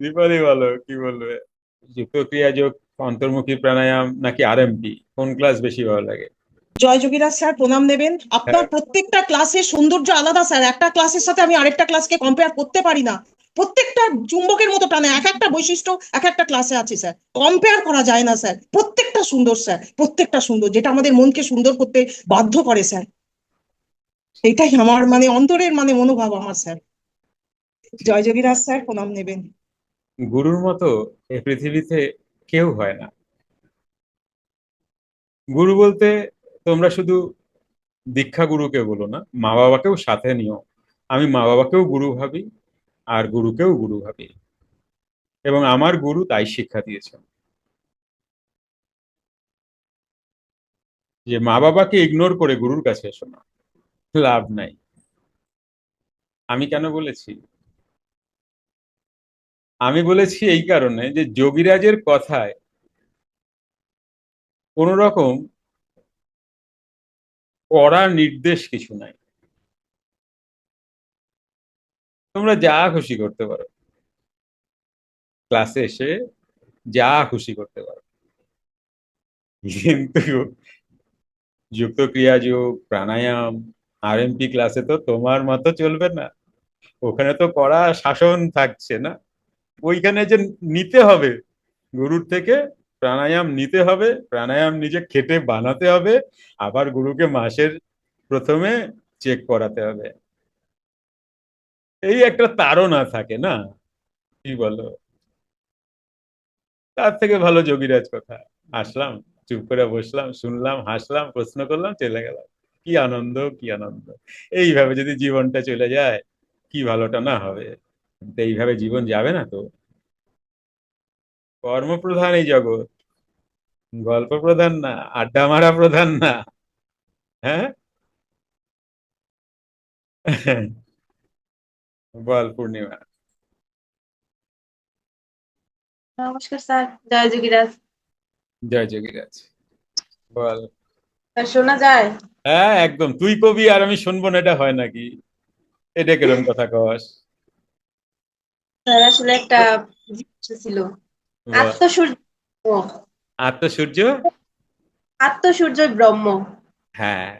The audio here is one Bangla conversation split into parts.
দীপালি বলো কি বলবে? যুক্ত ক্রিয়া যোগ অন্তর্মুখী প্রাণায়াম নাকি আরএমপি কোন ক্লাস বেশি ভালো লাগে? জয় যোগীরাজ স্যার প্রণাম নেবেন। আপনার হ্যাঁ। প্রত্যেকটা ক্লাসের সৌন্দর্য আলাদা স্যার। একটা ক্লাসের সাথে আমি আরেকটা ক্লাসকে কম্পেয়ার করতে পারি না। প্রত্যেকটা চুম্বকের মতো টানে এক একটা বৈশিষ্ট্য এক একটা ক্লাসে আছে স্যার। কম্পেয়ার করা যায় না স্যার। প্রত্যেকটা সুন্দর স্যার প্রত্যেকটা সুন্দর যেটা আমাদের মনকে সুন্দর করতে বাধ্য করে স্যার। এটাই আমার মানে অন্তরের মানে মনোভাব আমার স্যার। জয় যোগীরাজ স্যার প্রণাম নেবেন। গুরুর মতো এই পৃথিবীতে কেউ হয় না। গুরু বলতে তোমরা শুধু দীক্ষা গুরুকে বলো না, মা বাবাকেও সাথে নিও। আমি মা বাবাকেও গুরু ভাবি, আর গুরুকেও গুরু ভাবি। এবং আমার গুরু তাই শিক্ষা দিয়েছেন যে মা বাবাকে ইগনোর করে গুরুর কাছে এসো না। লাভ নাই। আমি কেন বলেছি? আমি বলেছি এই কারণে যে যোগীরাজের কথায় কোন রকম কড়া নির্দেশ কিছু নাই। তোমরা যা খুশি করতে পারো। ক্লাসে এসে যা খুশি করতে পারো। কিন্তু যুক্ত ক্রিয়া যোগ, প্রাণায়াম, আরএমপি ক্লাসে তো তোমার মতো চলবে না। ওখানে তো কড়া শাসন থাকছে না। ওইখানে যে নিতে হবে, গুরুর থেকে প্রাণায়াম নিতে হবে, প্রাণায়াম নিজে খেটে বানাতে হবে, আবার গুরুকে মাসের প্রথমে চেক করাতে হবে। এই একটা তাড়না থাকে না? কি বলো? তার থেকে ভালো যোগীরাজ কথা। আসলাম, চুপ করে বসলাম, শুনলাম, হাসলাম, প্রশ্ন করলাম, চলে গেলাম। কি আনন্দ কি আনন্দ। এইভাবে যদি জীবনটা চলে যায়, কি ভালোটা না হবে? এইভাবে জীবন যাবে না তো? কর্মপ্রধান এই জগৎ। গল্প প্রধান না আড্ডা মারা প্রধান না। হ্যাঁ? বল পূর্ণিমা। নমস্কার স্যার জয় যোগীরাজ। জয় যোগীরাজ। বল। শোনা যায়? হ্যাঁ একদম। তুই কবি আর আমি শুনব না এটা হয় নাকি? এটা কিরম কথা কস? আসলে একটা ছিল। আত্মসূর্য আত্মসূর্য? আত্মসূর্য ব্রহ্ম। হ্যাঁ।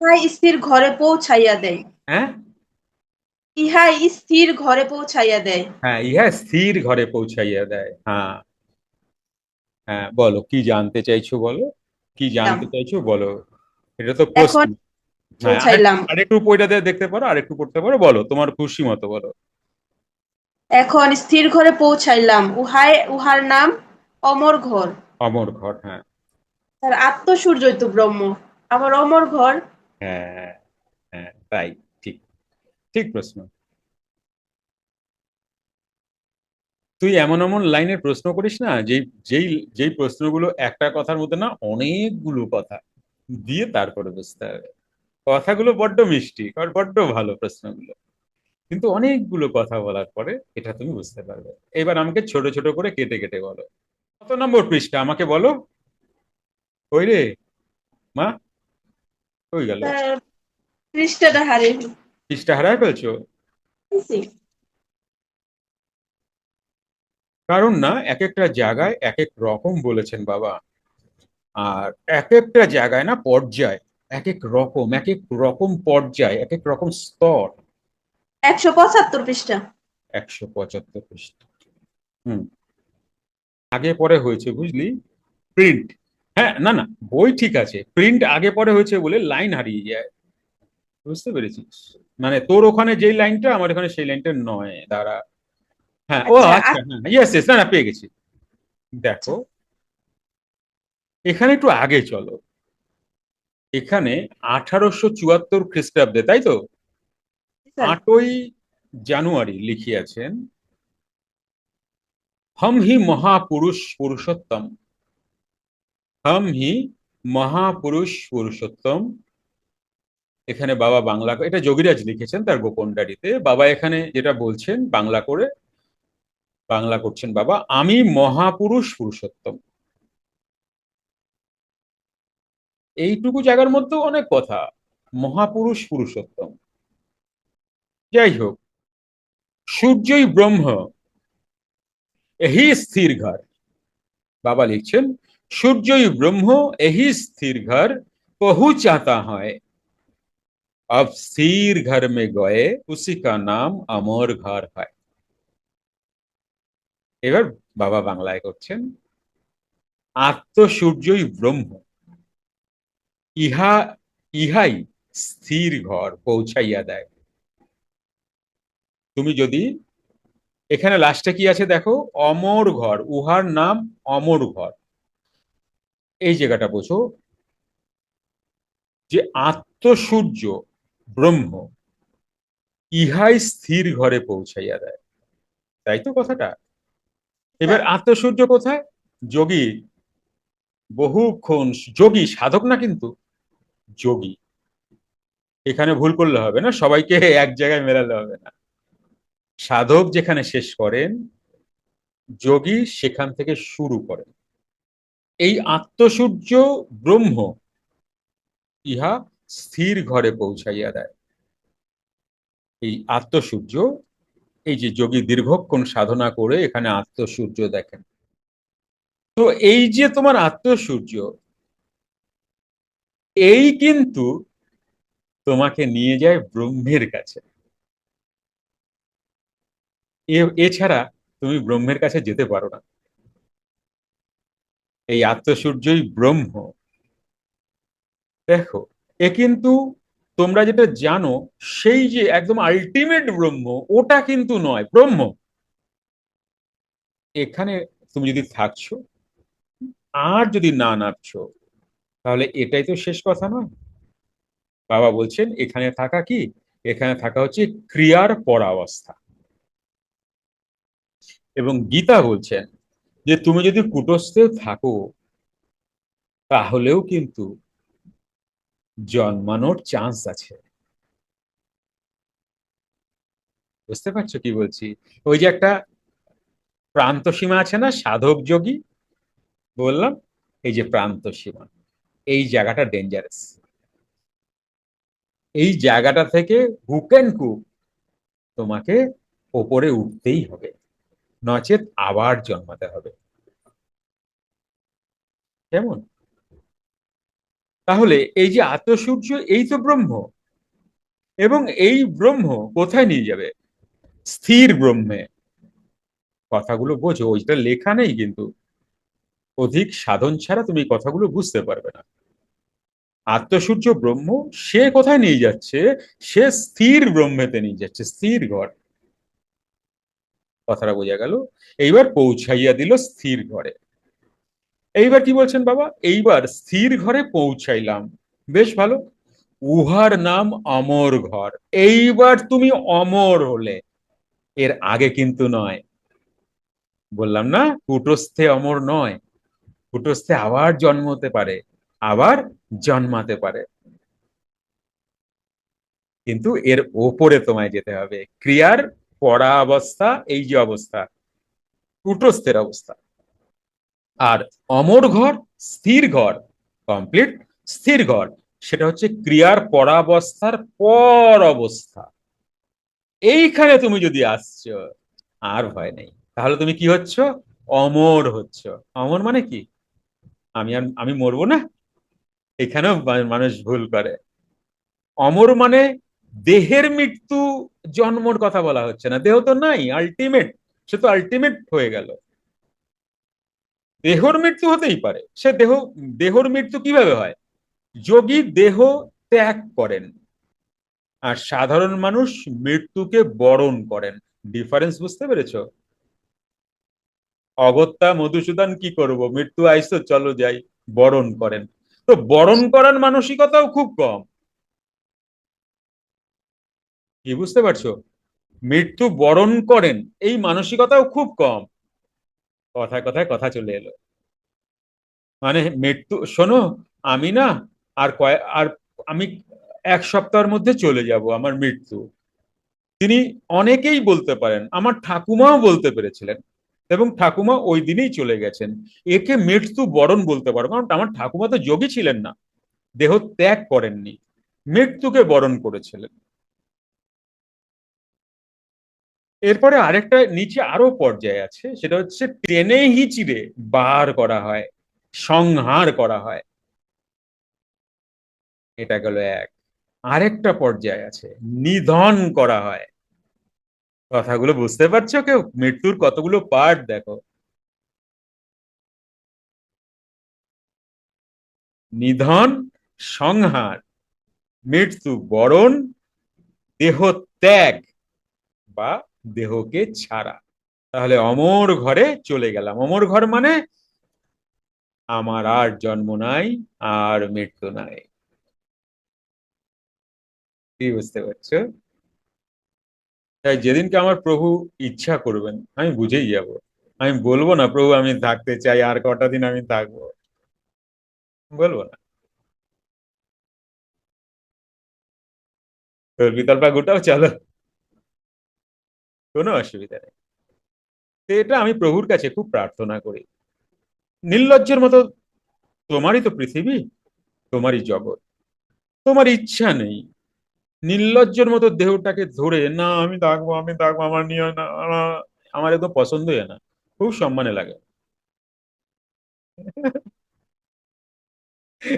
ইহাই স্থির ঘরে পৌঁছাইয়া দেয়। হ্যাঁ? ইহাই স্থির ঘরে পৌঁছাইয়া দেয়। হ্যাঁ ইহা স্থির ঘরে পৌঁছাইয়া দেয়। হ্যাঁ। হ্যাঁ বলো কি জানতে চাইছো বলো? কি জানতে চাইছো বলো? এটা তো প্রশ্ন। হ্যাঁ আরেকটু বইটা দেখতে পারো আরেকটু পড়তে পারো বলো তোমার খুশি মতো বলো। এখন স্থির ঘরে পৌঁছাইলাম। উহায় উহার নাম অমর ঘর। অমর ঘর হ্যাঁ। স্যার আত্মসূর্যই তো ব্রহ্ম। আবার অমর ঘর। হ্যাঁ হ্যাঁ তাই ঠিক ঠিক প্রশ্ন। তুই এমন এমন লাইনের প্রশ্ন করিস না যেই যেই যেই প্রশ্নগুলো একটা কথার মধ্যে না অনেকগুলো কথা দিয়ে তারপরে বুঝতে হবে। কথাগুলো বড্ড মিষ্টি আর বড্ড ভালো প্রশ্নগুলো। কিন্তু অনেকগুলো কথা বলার পরে এটা তুমি বুঝতে পারবে। এবার আমাকে ছোট ছোট করে কেটে কেটে বলো। কত নম্বর পৃষ্ঠা? আমাকে বলো। ওই রে? মা? ওই গেল? পৃষ্ঠাটা হারিয়ে পৃষ্ঠা হারায় ফেলছো? কারণ না এক একটা জায়গায় এক এক রকম বলেছেন বাবা। আর এক একটা জায়গায় না পর্যায় এক এক রকম এক এক রকম পর্যায় এক এক রকম স্তর। একশো পঁচাত্তর পৃষ্ঠা। একশো পঁচাত্তর পৃষ্ঠা। হুম। আগে পরে হয়েছে বুঝলি? প্রিন্ট হ্যাঁ না না বই ঠিক আছে। প্রিন্ট আগে পরে হয়েছে বলে লাইন হারিয়ে যায়। বুঝতে পেরেছিস? মানে তোর ওখানে যেই লাইনটা আমার এখানে সেই লাইনটা নয়। দাঁড়া। হ্যাঁ ও আচ্ছা, আচ্ছা হ্যাঁ ইয়েস ইয়েস না না পেয়ে গেছি। দেখো এখানে একটু আগে চলো। এখানে আঠারোশো চুয়াত্তর খ্রিস্টাব্দে তাই তো? আটই জানুয়ারি লিখিয়াছেন, হম হি মহাপুরুষ পুরুষোত্তম, হম হি মহাপুরুষ পুরুষোত্তম। এখানে বাবা বাংলা, এটা যোগীরাজ লিখেছেন তার গোপন ডায়েরিতে। বাবা এখানে যেটা বলছেন, বাংলা করে, বাংলা করছেন বাবা, আমি মহাপুরুষ পুরুষোত্তম। এইটুকু জায়গার মধ্যেও অনেক কথা, মহাপুরুষ পুরুষোত্তম। যাই হোক সূর্যই ব্রহ্ম এহি স্থির ঘর বাবা লিখছেন সূর্যই ব্রহ্ম এহি স্থির ঘর বহু চাতা হয় अब स्थिर घर में गए उसी का नाम अमर घर है এবার বাবা বাংলায় করছেন আত্মসূর্যই ব্রহ্ম ইহা ইহাই স্থির ঘর পৌঁছাইয়া দেয় তুমি যদি এখানে লাস্টে কি আছে দেখো? অমর ঘর। উহার নাম অমর ঘর। এই জায়গাটা বোঝো। যে আত্মসূর্য ব্রহ্ম, ইহাই স্থির ঘরে পৌঁছাইয়া দেয়। তাই তো কথাটা? এবার আত্মসূর্য কোথায়? যোগী, বহুক্ষণ যোগী, সাধক না কিন্তু? যোগী। এখানে ভুল করলে হবে না। সবাইকে এক জায়গায় মেলালে হবে না। সাধক যেখানে শেষ করেন, যোগী সেখান থেকে শুরু করেন। এই আত্মসূর্য ব্রহ্ম ইহা স্থির ঘরে পৌঁছাইয়া দেয়। এই আত্মসূর্য, এই যে যোগী দীর্ঘক্ষণ সাধনা করে এখানে আত্মসূর্য দেখেন। তো এই যে তোমার আত্মসূর্য, এই কিন্তু তোমাকে নিয়ে যায় ব্রহ্মের কাছে। এছাড়া তুমি ব্রহ্মের কাছে যেতে পারো না। এই আত্মসূর্যই ব্রহ্ম। দেখো, এ কিন্তু তোমরা যেটা জানো, সেই যে একদম আলটিমেট ব্রহ্ম, ওটা কিন্তু নয়, ব্রহ্ম। এখানে তুমি যদি থাকছো, আর যদি না নামছো তাহলে এটাই তো শেষ কথা নয়। বাবা বলছেন, এখানে থাকা কি? এখানে থাকা হচ্ছে ক্রিয়ার পরাবস্থা। এবং গীতা বলছেন যে তুমি যদি কুটস্থেও থাকো, তাহলেও কিন্তু জন্মানোর চান্স আছে। বুঝতে পারছ কি বলছি? ওই যে একটা প্রান্ত সীমা আছে না, সাধক যোগী, বললাম, এই যে প্রান্ত সীমা এই জায়গাটা ডেঞ্জারাস এই জায়গাটা থেকে হুক অ্যান্ড কুক তোমাকে ওপরে উঠতেই হবে। নচেত আবার জন্মাতে হবে। কেমন? তাহলে এই যে আত্মসূর্য, এই তো ব্রহ্ম। এবং এই ব্রহ্ম কোথায় নিয়ে যাবে? স্থির ব্রহ্মে। কথাগুলো বোঝো, ওইটা লেখা নেই কিন্তু। অধিক সাধন ছাড়া তুমি কথাগুলো বুঝতে পারবে না। আত্মসূর্য ব্রহ্ম, সে কোথায় নিয়ে যাচ্ছে? সে স্থির ব্রহ্মেতে নিয়ে যাচ্ছে, স্থির ঘর। কথাটা বোঝা গেল। এইবার পৌঁছাইয়া দিল স্থির ঘরে। এইবার কি বলছেন বাবা? এইবার স্থির ঘরে পৌঁছাইলাম। বেশ ভালো। উহার নাম অমর ঘর। এইবার তুমি অমর হলে। এর আগে কিন্তু নয়। বললাম না, কুটস্থে অমর নয়। কুটস্থে আবার জন্মতে পারে, আবার জন্মাতে পারে। কিন্তু এর ওপরে তোমায় যেতে হবে। ক্রিয়ার পড়া অবস্থা, এই যে অবস্থা, কুটস্থের অবস্থা। আর অমর ঘর, স্থির ঘর কমপ্লিট স্থির ঘর, সেটা হচ্ছে ক্রিয়ার পরাবস্থার পর অবস্থা। এইখানে তুমি যদি আসছো, আর ভয় নেই। তাহলে তুমি কি হচ্ছ? অমর হচ্ছ। অমর মানে কি? আমি আর, আমি মরবো না? এখানেও মানুষ ভুল করে। অমর মানে দেহের মৃত্যু জন্মর কথা বলা হচ্ছে না। দেহ তো নাই আলটিমেট সে তো আলটিমেট হয়ে গেল। দেহর মৃত্যু হতেই পারে। সে দেহ, দেহর মৃত্যু কীভাবে হয়? যোগী দেহ ত্যাগ করেন। আর সাধারণ মানুষ মৃত্যুকে বরণ করেন। ডিফারেন্স বুঝতে পেরেছ? অগত্যা মধুসূদন কি করব? মৃত্যু আইসো, চলো যাই। বরণ করেন। তো বরণ করার মানসিকতাও খুব কম। কি, বুঝতে পারছ? মৃত্যু বরণ করেন, এই মানসিকতাও খুব কম। কথায় কথায় কথা চলে এলো। মানে মৃত্যু, শোনো, আমি না আর কয়, আর আমি এক সপ্তাহের মধ্যে চলে যাব আমার মৃত্যু। তিনি অনেকেই বলতে পারেন, আমার ঠাকুমাও বলতে পেরেছিলেন এবং ঠাকুমা ওই দিনেই চলে গেছেন। একে মৃত্যু বরণ বলতে পারো, কারণ আমার ঠাকুমা তো যোগী ছিলেন না। দেহ ত্যাগ করেননি, মৃত্যুকে বরণ করেছিলেন। এরপরে আরেকটা নিচে আরও পর্যায়ে আছে, সেটা হচ্ছে টেনে হিচিড়ে বার করা হয়, সংহার করা হয়। এটা গেল এক। আরেকটা পর্যায়ে আছে, নিধন করা হয়। কথাগুলো বুঝতে পারছ কেউ? মৃত্যুর কতগুলো পার্ট দেখো। নিধন, সংহার, মৃত্যু বরণ, দেহ ত্যাগ বা দেহকে ছাড়া। তাহলে অমর ঘরে চলে গেলাম। অমর ঘর মানে আমার আর জন্ম নাই, আর মৃত্যু নাই। কি বুঝতে পারছ? তাই যেদিনকে আমার প্রভু ইচ্ছা করবেন, আমি বুঝেই যাব। আমি বলব না, প্রভু, আমি থাকতে চাই, আর কটা দিন আমি থাকব? বলব না। তোর বিতল্পা গোটাও, চলো। কোনো অসুবিধা নেই। এটা আমি প্রভুর কাছে খুব প্রার্থনা করি। নির্লজ্জের মতো, তোমারই তো পৃথিবী, তোমারই জগৎ। তোমার ইচ্ছা নেই। নির্লজ্জের মতো দেহটাকে ধরে, না, আমি থাকব আমি থাকব আমার নিয়ে না। আমার- একদম পছন্দ হয় না। খুব সম্মানে লাগে।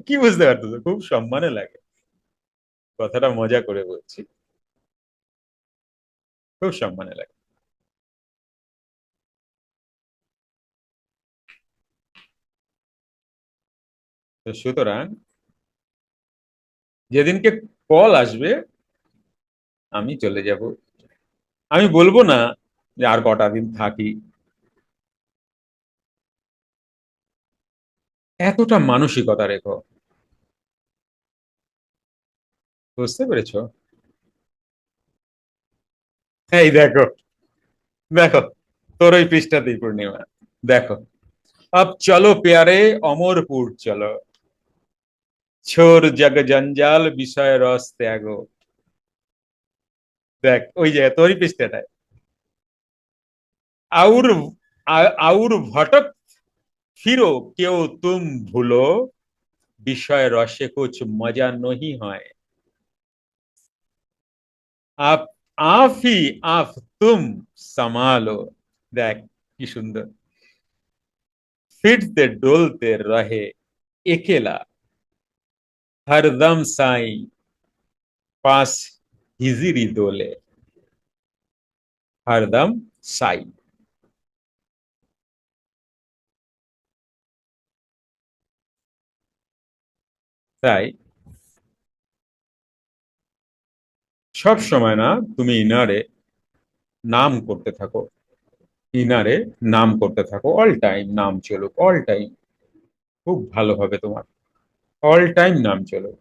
কি বুঝতে পারতেছো? খুব সম্মানে লাগে। কথাটা মজা করে বলছি। সম্মানে লাগে তো সুতরাং যেদিনকে কল আসবে, আমি চলে যাব। আমি বলব না যে আর কটা দিন থাকি। এতটা মানসিকতা রেখো। বুঝতে পেরেছ? এই দেখো দেখো, তোর ওই পৃষ্ঠাতেই পূর্ণিমা, দেখো। अब চলো প্যারে অমরপুর চলো। ছোর জগ জঞ্জাল, বিষয় রস ত্যাগ। দেখ, ওই যে, তোরই পৃষ্ঠাটায় আউর আউর ভটক, ফিরো, কেউ তুম ভুলো। বিষয় রসে কুচ মজা নহি হয়। আপ आप ही आप तुम संभालो দেখ কি সুন্দর फिरते डोलते रहे अकेला हरदम साई पास हिजरी डोले हरदम साई তাই সব সময় না তুমি ইনারে নাম করতে থাকো। ইনারে নাম করতে থাকো। অল টাইম নাম চলুক অল টাইম খুব ভালো হবে তোমার। অল টাইম নাম চলুক।